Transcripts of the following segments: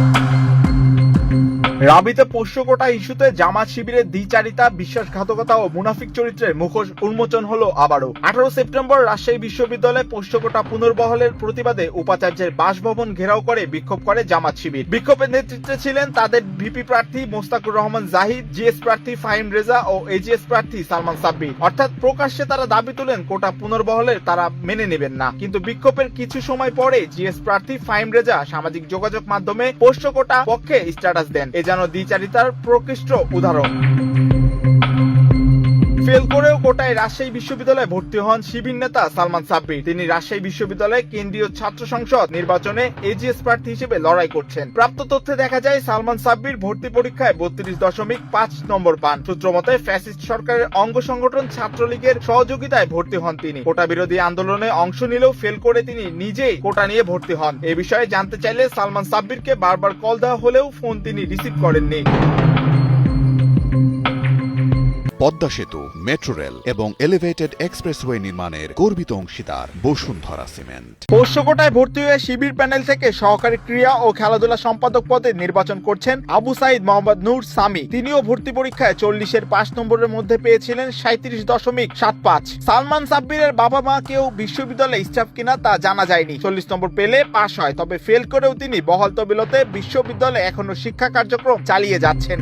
Thank you. রাবিতে পোষ্যকোটা ইস্যুতে জামাত শিবিরের দ্বিচারিতা, বিশ্বাসঘাতকতা ও মুনাফিক চরিত্রের মুখোশ উন্মোচন হলো আবারও। আঠারো সেপ্টেম্বর রাজশাহী বিশ্ববিদ্যালয়ে পোষ্যকোটা পুনর্বহলের প্রতিবাদে উপাচার্যের বাসভবন ঘেরাও করে বিক্ষোভ করে জামাত শিবির। বিক্ষোভের নেতৃত্বে ছিলেন তাদের ভিপি প্রার্থী মোস্তাকুর রহমান জাহিদ, জিএস প্রার্থী ফাহিম রেজা ও এজিএস প্রার্থী সালমান সাব্বির। অর্থাৎ প্রকাশ্যে তারা দাবি তুলেন, কোটা পুনর্বহলের তারা মেনে নেবেন না। কিন্তু বিক্ষোভের কিছু সময় পরে জিএস প্রার্থী ফাহিম রেজা সামাজিক যোগাযোগ মাধ্যমে পোষ্য কোটা পক্ষে স্ট্যাটাস দেন। যেন দ্বিচারিতার প্রকৃষ্ট উদাহরণ। ফেল করেও কোটায় রাজশাহী বিশ্ববিদ্যালয়ে ভর্তি হন শিবির নেতা সালমান সাব্বির তিনি রাজশাহী বিশ্ববিদ্যালয়ে কেন্দ্রীয় ছাত্র সংসদ নির্বাচনে এজিএস প্রার্থী হিসেবে লড়াই করছেন। প্রাপ্ত তথ্যে দেখা যায়, সালমান সাব্বির ভর্তি পরীক্ষায় বত্রিশ দশমিক পাঁচ নম্বর পান। সূত্র মতে, ফ্যাসিস্ট সরকারের অঙ্গ সংগঠন ছাত্রলীগের সহযোগিতায় ভর্তি হন তিনি। কোটা বিরোধী আন্দোলনে অংশ নিলেও ফেল করে তিনি নিজেই কোটা নিয়ে ভর্তি হন। এ বিষয়ে জানতে চাইলে সালমান সাব্বিরকে বারবার কল দেওয়া হলেও ফোন তিনি রিসিভ করেননি। পদ্মা সেতু, মেট্রো রেল এবং এলিভেটেড এক্সপ্রেসওয়ে নির্মাণের গর্বিত অংশীদার বসুন্ধরা সিমেন্ট। পোষ্যকোটায় ভর্তি হয়ে শিবির প্যানেল থেকে সহকারী ক্রীড়া ও খেলাধুলা সম্পাদক পদে নির্বাচন করছেন আবু সাইদ মোহাম্মদ নূর সামি। তিনিও ভর্তি পরীক্ষায় চল্লিশের পাঁচ নম্বরের মধ্যে পেয়েছিলেন সাঁত্রিশ দশমিক সাত পাঁচ। সালমান সাব্বিরের বাবা মা কেউ বিশ্ববিদ্যালয়ে স্টাফ কিনা তা জানা যায়নি। চল্লিশ নম্বর পেলে পাশ হয়, তবে ফেল করেও তিনি বহল তবিলতে বিশ্ববিদ্যালয়ে এখনও শিক্ষা কার্যক্রম চালিয়ে যাচ্ছেন।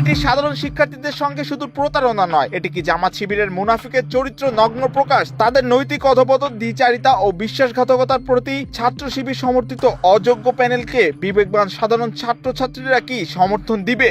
এটি সাধারণ শিক্ষার্থীদের সঙ্গে শুধু প্রতারণা নয়, এটি কি জামাত শিবিরের মুনাফিকের চরিত্র নগ্ন প্রকাশ? তাদের নৈতিক অধপতন, দ্বিচারিতা ও বিশ্বাসঘাতকতার প্রতি ছাত্র শিবির সমর্থিত অযোগ্য প্যানেলকে বিবেকবান সাধারণ ছাত্রছাত্রীরা কি সমর্থন দিবে?